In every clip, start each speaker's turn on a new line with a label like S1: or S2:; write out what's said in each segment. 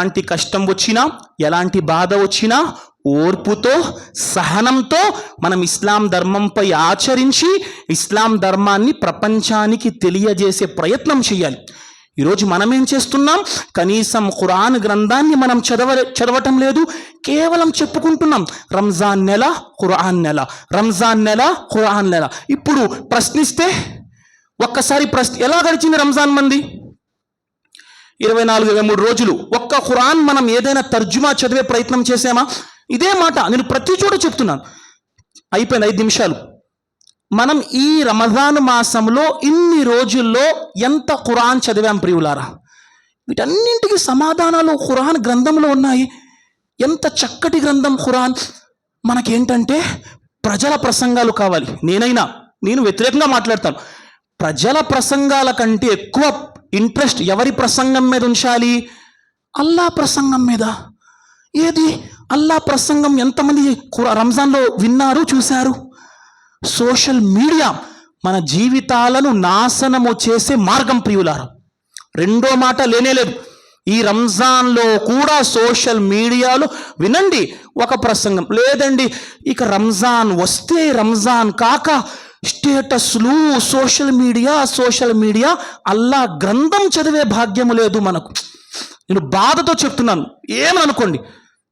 S1: ఎలాంటి కష్టం వచ్చినా ఎలాంటి బాధ వచ్చినా ఓర్పుతో సహనంతో మనం ఇస్లాం ధర్మంపై ఆచరించి ఇస్లాం ధర్మాన్ని ప్రపంచానికి తెలియజేసే ప్రయత్నం చేయాలి. ఈరోజు మనం ఏం చేస్తున్నాం? కనీసం ఖురాన్ గ్రంథాన్ని మనం చదవ చదవటం లేదు. కేవలం చెప్పుకుంటున్నాం. రంజాన్ నెల ఖురాన్ నెల. రంజాన్ నెల ఖురాన్ నెల. ఇప్పుడు ప్రశ్నిస్తే ఒక్కసారి ప్రశ్న ఎలా గడిచింది రంజాన్ మంది? ఇరవై నాలుగు ఇరవై మూడు రోజులు ఒక్క ఖురాన్ మనం ఏదైనా తర్జుమా చదివే ప్రయత్నం చేసామా ఇదే మాట నేను ప్రతి చోట చెప్తున్నాను. అయిపోయిన ఐదు నిమిషాలు. మనం ఈ రమజాన్ మాసంలో ఇన్ని రోజుల్లో ఎంత ఖురాన్ చదివాం ప్రియులారా? వీటన్నింటికి సమాధానాలు ఖురాన్ గ్రంథంలో ఉన్నాయి. ఎంత చక్కటి గ్రంథం ఖురాన్? మనకేంటంటే ప్రజల ప్రసంగాలు కావాలి. నేనైనా నేను వ్యతిరేకంగా మాట్లాడతాను. ప్రజల ప్రసంగాల కంటే ఎక్కువ ఇంట్రెస్ట్ ఎవరి ప్రసంగం మీద ఉంచాలి? అల్లా ప్రసంగం మీద. ఏది? అల్లా ప్రసంగం ఎంతమంది రంజాన్లో విన్నారు చూశారు? సోషల్ మీడియా మన జీవితాలను నాశనము చేసే మార్గం ప్రియులారా. రెండో మాట లేనేలేదు ఈ రంజాన్లో కూడా సోషల్ మీడియాలో వినండి ఒక ప్రసంగం. లేదండి ఇక రంజాన్ వస్తే రంజాన్ కాక స్టేటస్లు social media social media Allah గ్రంథం చదివే భాగ్యము లేదు మనకు. నేను బాధతో చెప్తున్నాను. ఏమని అనుకోండి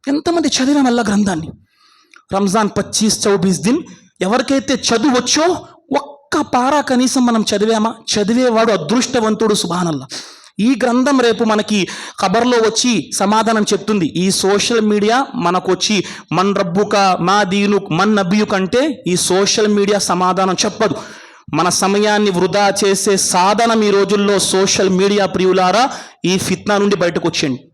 S1: ఎంతమంది చదివాం అల్లా గ్రంథాన్ని? రంజాన్ పచ్చీస్ చౌబీస్ దిన్ ఎవరికైతే చదువు వచ్చో ఒక్క పారా కనీసం మనం చదివామా? చదివేవాడు అదృష్టవంతుడు సుభానల్లా. ఈ గ్రంథం రేపు మనకి ఖబర్లో వచ్చి సమాధానం చెప్తుంది. ఈ సోషల్ మీడియా మనకు వచ్చి మన్ రబ్బుక మా దీను మన్ నబియు కంటే ఈ సోషల్ మీడియా సమాధానం చెప్పదు. మన సమయాన్ని వృధా చేసే సాధనం ఈ రోజుల్లో సోషల్ మీడియా ప్రియులారా ఈ ఫిత్నా నుండి బయటకు వచ్చేయండి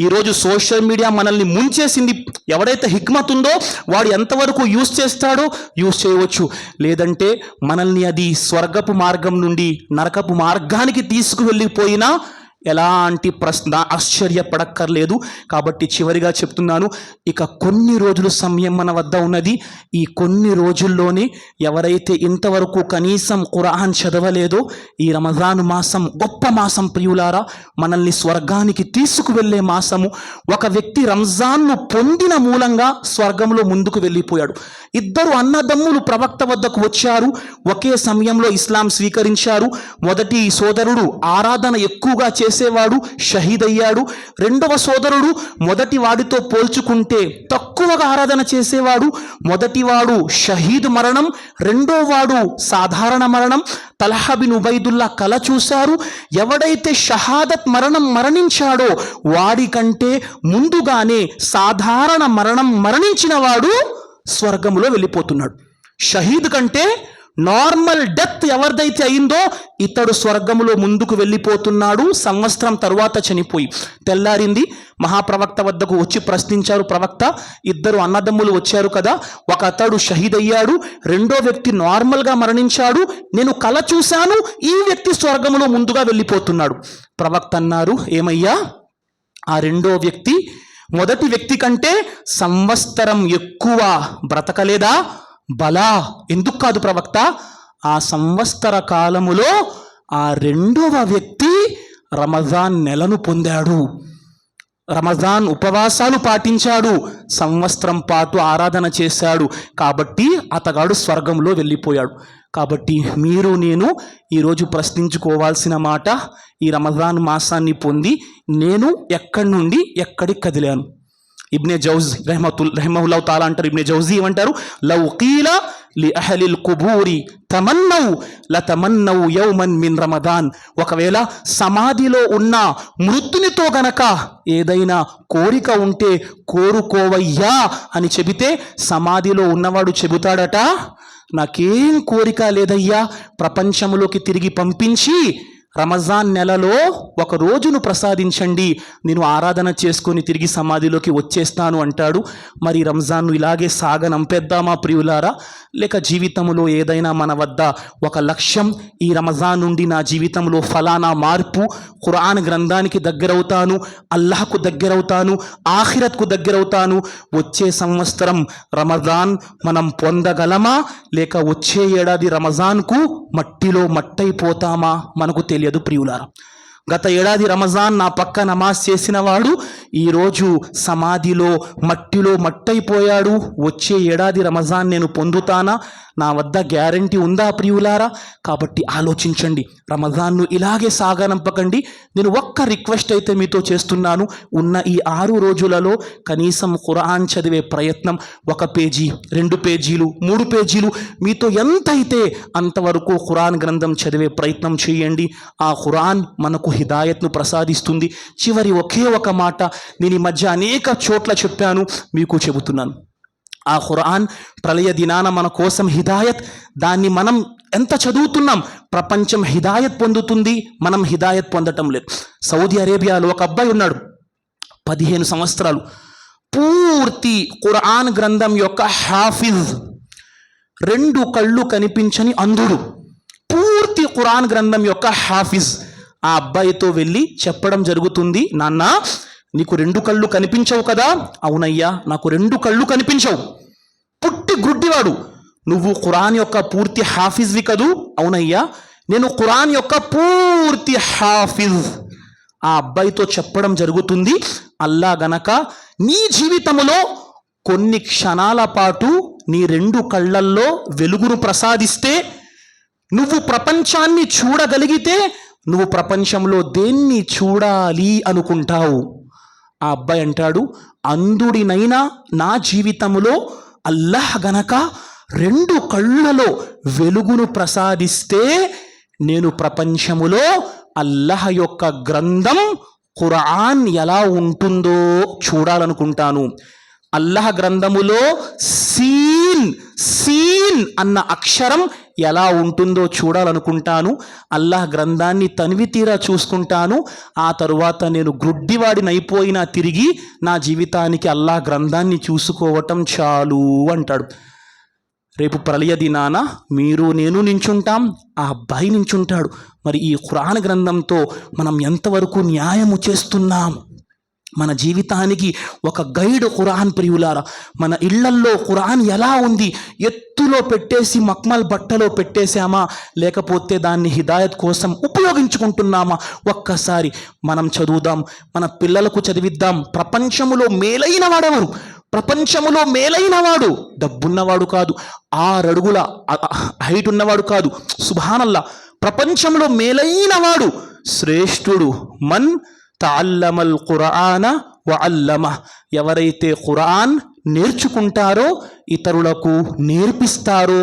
S1: ఈరోజు సోషల్ మీడియా మనల్ని ముంచేసింది ఎవడైతే హిక్మత్ ఉందో వాడు ఎంతవరకు యూస్ చేస్తాడో యూస్ చేయవచ్చు. లేదంటే మనల్ని అది స్వర్గపు మార్గం నుండి నరకపు మార్గానికి తీసుకువెళ్ళిపోయినా ఎలాంటి ప్రశ్న ఆశ్చర్యపడక్కర్లేదు. కాబట్టి చివరిగా చెప్తున్నాను ఇక కొన్ని రోజులు సమయం మన వద్ద ఉన్నది. ఈ కొన్ని రోజుల్లోనే ఎవరైతే ఇంతవరకు కనీసం ఖురాన్ చదవలేదో ఈ రమజాను మాసం గొప్ప మాసం ప్రియులారా మనల్ని స్వర్గానికి తీసుకువెళ్ళే మాసము ఒక వ్యక్తి రంజాన్ను పొందిన మూలంగా స్వర్గంలో ముందుకు వెళ్ళిపోయాడు. ఇద్దరు అన్నదమ్ములు ప్రవక్త వద్దకు వచ్చారు ఒకే సమయంలో ఇస్లాం స్వీకరించారు. మొదటి సోదరుడు ఆరాధన ఎక్కువగా చేసేవాడు షహీద్ అయ్యాడు రెండవ సోదరుడు మొదటి వాడితో పోల్చుకుంటే తక్కువగా ఆరాధన చేసేవాడు. మొదటివాడు షహీద్ మరణం రెండో వాడు సాధారణ మరణం. తలహబిన్ ఉబైదుల్లా కల చూశారు. ఎవడైతే షహాదత్ మరణం మరణించాడో వాడికంటే ముందుగానే సాధారణ మరణం మరణించిన వాడు స్వర్గములో వెళ్ళిపోతున్నాడు. షహీద్ కంటే నార్మల్ డెత్ ఎవరిదైతే అయిందో ఇతడు స్వర్గములో ముందుకు వెళ్ళిపోతున్నాడు సంవత్సరం తరువాత చనిపోయి. తెల్లారింది మహాప్రవక్త వద్దకు వచ్చి ప్రశ్నించారు ప్రవక్త ఇద్దరు అన్నదమ్ములు వచ్చారు కదా ఒక అతడు షహీద్ అయ్యాడు రెండో వ్యక్తి నార్మల్గా మరణించాడు నేను కల చూశాను ఈ వ్యక్తి స్వర్గములో ముందుగా వెళ్ళిపోతున్నాడు. ప్రవక్త అన్నారు ఏమయ్యా? ఆ రెండో వ్యక్తి మొదటి వ్యక్తి కంటే సంవత్సరం ఎక్కువ బ్రతకలేదా? బలా ఎందుకు కాదు ప్రవక్త? ఆ సంవత్సర కాలములో ఆ రెండవ వ్యక్తి రమజాన్ నెలను పొందాడు. రమజాన్ ఉపవాసాలు పాటించాడు. సంవత్సరం పాటు ఆరాధన చేశాడు. కాబట్టి అతగాడు స్వర్గంలో వెళ్ళిపోయాడు. కాబట్టి మీరు నేను ఈరోజు ప్రశ్నించుకోవాల్సిన మాట ఈ రమజాన్ మాసాన్ని పొంది నేను ఎక్కడి నుండి ఎక్కడికి కదిలాను? ఇబ్నే జౌజ్ రెహమతుల్ రెహమహుల్లా తాలా అంటారు. ఇబ్నే జౌజీ ఏమంటారు? లవ్ కీల లి అహలిల్ కుబూరి తమన్నౌ లతమన్నవు యౌమన్ మిన్ రమదాన్. ఒకవేళ సమాధిలో ఉన్న మృతునితో గనక ఏదైనా కోరిక ఉంటే కోరుకోవయ్యా అని చెబితే సమాధిలో ఉన్నవాడు చెబుతాడట నాకేం కోరిక లేదయ్యా? ప్రపంచంలోకి తిరిగి పంపించి రమజాన్ నెలలో ఒక రోజును ప్రసాదించండి. నేను ఆరాధన చేసుకొని తిరిగి సమాధిలోకి వచ్చేస్తాను అంటాడు. మరి రంజాన్ను ఇలాగే సాగనంపేద్దామా ప్రియులారా? లేక జీవితంలో ఏదైనా మన వద్ద ఒక లక్ష్యం ఈ రమజాన్ నుండి నా జీవితంలో ఫలానా మార్పు ఖురాన్ గ్రంథానికి దగ్గరవుతాను అల్లాహకు దగ్గరవుతాను ఆఖిరత్కు దగ్గరవుతాను. వచ్చే సంవత్సరం రమజాన్ మనం పొందగలమా? లేక వచ్చే ఏడాది రమజాన్కు మట్టిలో మట్టయిపోతామా మనకు తెలియదు. ప్రియులారా గత ఏడాది రమజాన్ నా పక్క నమాజ్ చేసిన వాడు ఈరోజు సమాధిలో మట్టిలో మట్టయిపోయాడు. వచ్చే ఏడాది రమజాన్ నేను పొందుతానా? నా వద్ద గ్యారంటీ ఉందా ప్రియులారా? కాబట్టి ఆలోచించండి. రమజాన్ను ఇలాగే సాగనంపకండి. నేను ఒక్క రిక్వెస్ట్ అయితే మీతో చేస్తున్నాను. ఉన్న ఈ ఆరు రోజులలో కనీసం ఖురాన్ చదివే ప్రయత్నం ఒక పేజీ రెండు పేజీలు మూడు పేజీలు మీతో ఎంతైతే అంతవరకు ఖురాన్ గ్రంథం చదివే ప్రయత్నం చేయండి. ఆ ఖురాన్ మనకు హిదాయత్ను ప్రసాదిస్తుంది. చివరి ఒకే ఒక మాట నేను ఈ మధ్య అనేక చోట్ల చెప్పాను మీకు చెబుతున్నాను. ఆ ఖురాన్ ప్రళయ దినాన మన కోసం హిదాయత్ దాన్ని మనం ఎంత చదువుతున్నాం ప్రపంచం హిదాయత్ పొందుతుంది మనం హిదాయత్ పొందటం లేదు. సౌదీ అరేబియాలో ఒక అబ్బాయి ఉన్నాడు పదిహేను సంవత్సరాలు. పూర్తి ఖురాన్ గ్రంథం యొక్క హాఫిజ్. రెండు కళ్ళు కనిపించని అంధుడు. పూర్తి ఖురాన్ గ్రంథం యొక్క హాఫిజ్. ఆ అబ్బాయితో వెళ్ళి చెప్పడం జరుగుతుంది. నాన్న నీకు రెండు కళ్ళు కనిపించవు కదా? అవునయ్యా నాకు రెండు కళ్ళు కనిపించవు. పుట్టి గుడ్డివాడు. నువ్వు ఖురాన్ యొక్క పూర్తి హాఫిజ్వి కదూ? అవునయ్యా నేను ఖురాన్ యొక్క పూర్తి హాఫిజ్. ఆ అబ్బాయితో చెప్పడం జరుగుతుంది. అల్లా గనక నీ జీవితములో కొన్ని క్షణాల పాటు నీ రెండు కళ్ళల్లో వెలుగును ప్రసాదిస్తే నువ్వు ప్రపంచాన్ని చూడగలిగితే నువ్వు ప్రపంచంలో దేన్ని చూడాలి అనుకుంటావు? ఆ అబ్బాయి అంటాడు అంధుడినైనా నా జీవితంలో అల్లాహ్ గనక రెండు కళ్ళలో వెలుగును ప్రసాదిస్తే నేను ప్రపంచములో అల్లాహ్ యొక్క గ్రంథం ఖురాన్ ఎలా ఉంటుందో చూడాలనుకుంటాను. అల్లాహ్ గ్రంథములో సీన్ సీన్ అన్న అక్షరం ఎలా ఉంటుందో చూడాలనుకుంటాను. అల్లాహ్ గ్రంథాన్ని తనివి తీరా చూసుకుంటాను. ఆ తరువాత నేను గ్రుడ్డివాడినైపోయినా తిరిగి నా జీవితానికి అల్లాహ్ గ్రంథాన్ని చూసుకోవటం చాలు అంటాడు. రేపు ప్రళయ దినాన మీరు నేను నించుంటాం ఆ అబ్బాయి నించుంటాడు. మరి ఈ ఖురాన్ గ్రంథంతో మనం ఎంతవరకు న్యాయము చేస్తున్నాం? మన జీవితానికి ఒక గైడ్ ఖురాన్ ప్రియులారా. మన ఇళ్ళల్లో ఖురాన్ ఎలా ఉంది? ఎత్తులో పెట్టేసి మక్మల్ బట్టలో పెట్టేశామా? లేకపోతే దాన్ని హిదాయత్ కోసం ఉపయోగించుకుంటున్నామా? ఒక్కసారి మనం చదువుదాం. మన పిల్లలకు చదివిద్దాం. ప్రపంచములో మేలైన వాడెవరు? ప్రపంచములో మేలైన వాడు డబ్బున్నవాడు కాదు. ఆరడుగుల హైట్ ఉన్నవాడు కాదు. సుభానల్లా ప్రపంచంలో మేలైన వాడు శ్రేష్ఠుడు. మన్ తాల్లమల్ ఖురాన వఅల్లమ ఎవరైతే ఖురాన్ నేర్చుకుంటారో ఇతరులకు నేర్పిస్తారో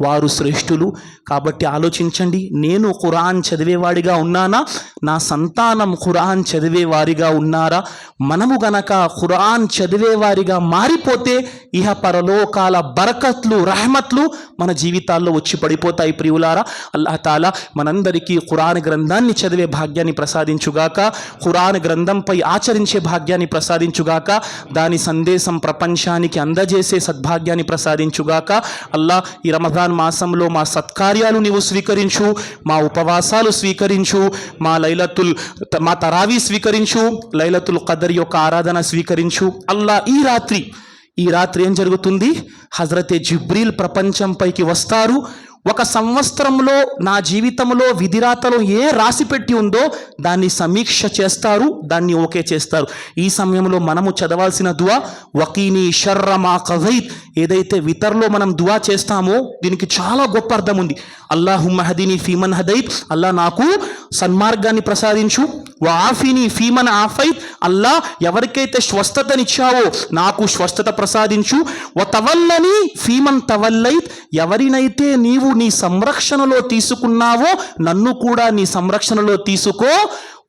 S1: వారు శ్రేష్ఠులు. కాబట్టి ఆలోచించండి నేను ఖురాన్ చదివేవాడిగా ఉన్నానా? నా సంతానం ఖురాన్ చదివేవారిగా ఉన్నారా? మనము గనక ఖురాన్ చదివేవారిగా మారిపోతే ఇహ పరలోకాల బరకత్లు రహమత్లు మన జీవితాల్లో వచ్చి పడిపోతాయి ప్రియులారా. అల్లాహ్ తాలా మనందరికీ ఖురాన్ గ్రంథాన్ని చదివే భాగ్యాన్ని ప్రసాదించుగాక ఖురాన్ గ్రంథంపై ఆచరించే భాగ్యాన్ని ప్రసాదించుగాక దాని సందేశం ప్రపంచానికి అందజేసే సద్భాగ్యాన్ని ప్రసాదించుగాక అల్లా ఈ రమజాన్ మాసంలో మా సత్కార్యాలు నీవు స్వీకరించు మా ఉపవాసాలు స్వీకరించు మా లైలతుల్ మా తరావీ స్వీకరించు లైలతుల్ ఖదర్ యొక్క ఆరాధన స్వీకరించు. అల్లా ఈ రాత్రి ఈ రాత్రి ఏం జరుగుతుంది? హజరతే జిబ్రీల్ ప్రపంచంపైకి వస్తారు. ఒక సంవత్సరంలో నా జీవితంలో విధిరాతలో ఏ రాసి పెట్టి ఉందో దాన్ని సమీక్ష చేస్తారు దాన్ని ఓకే చేస్తారు. ఈ సమయంలో మనము చదవాల్సిన దువా వకీని షర్రమా కజైత్. ఏదైతే వితర్లో మనం దువా చేస్తామో దీనికి చాలా గొప్ప అర్థం ఉంది. అల్లాహు మహదీని ఫీమన్ హదైత్ అల్లా నాకు సన్మార్గాన్ని ప్రసాదించు. వాఫీని ఫీమన్ ఆఫైత్ అల్లా ఎవరికైతే స్వస్థతనిచ్చావో నాకు స్వస్థత ప్రసాదించు. వ తవల్లని ఫీమన్ తవల్లైత్ ఎవరినైతే నీవు నీ సంరక్షణలో తీసుకున్నావో నన్ను కూడా నీ సంరక్షణలో తీసుకో.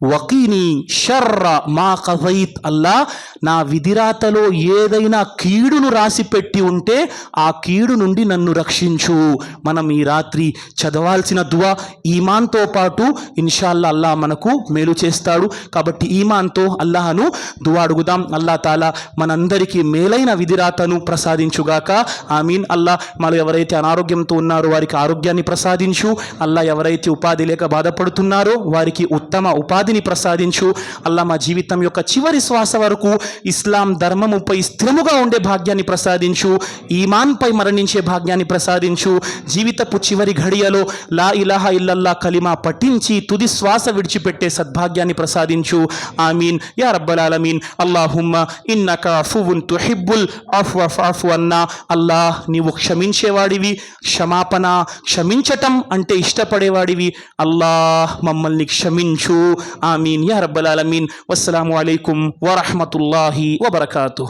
S1: వకీని షర్ర మా కవైత్ అల్లా. నా విధిరాతలో ఏదైనా కీడును రాసి పెట్టి ఉంటే ఆ కీడు నుండి నన్ను రక్షించు. మనం ఈ రాత్రి చదవాల్సిన దువా ఈమాన్తో పాటు ఇన్షాల్లా అల్లా మనకు మేలు చేస్తాడు. కాబట్టి ఈమాన్తో అల్లాహను దువా అడుగుదాం. అల్లా తాలా మనందరికీ మేలైన విధిరాతను ప్రసాదించుగాక. ఆమీన్. అల్లా మనం ఎవరైతే అనారోగ్యంతో ఉన్నారో వారికి ఆరోగ్యాన్ని ప్రసాదించు. అల్లా ఎవరైతే ఉపాధి లేక బాధపడుతున్నారో వారికి ఉత్తమ ఉపాధి ఉపాధిని ప్రసాదించు. అల్లా మా జీవితం యొక్క చివరి శ్వాస వరకు ఇస్లాం ధర్మముపై స్థిరముగా ఉండే భాగ్యాన్ని ప్రసాదించు. ఈమాన్పై మరణించే భాగ్యాన్ని ప్రసాదించు. జీవితపు చివరి ఘడియలో లా ఇలాహ ఇల్లల్లా కలిమా పఠించి తుది శ్వాస విడిచిపెట్టే సద్భాగ్యాన్ని ప్రసాదించు. ఆమీన్. యా రబ్బల్ ఆలమీన్. అల్లాహుమ్మ ఇన్నక అఫువున్ తుహిబ్బుల్. అఫ్ అఫ్ అన్నా. అల్లాహ్ నీవు క్షమించేవాడివి. క్షమాపణ క్షమించటం అంటే ఇష్టపడేవాడివి. అల్లాహ్ మమ్మల్ని క్షమించు. ఆమీన్ యా రబ్బల్ ఆలమీన్ వస్సలాము అలైకుం వరహమతుల్లాహి వబర్కాతు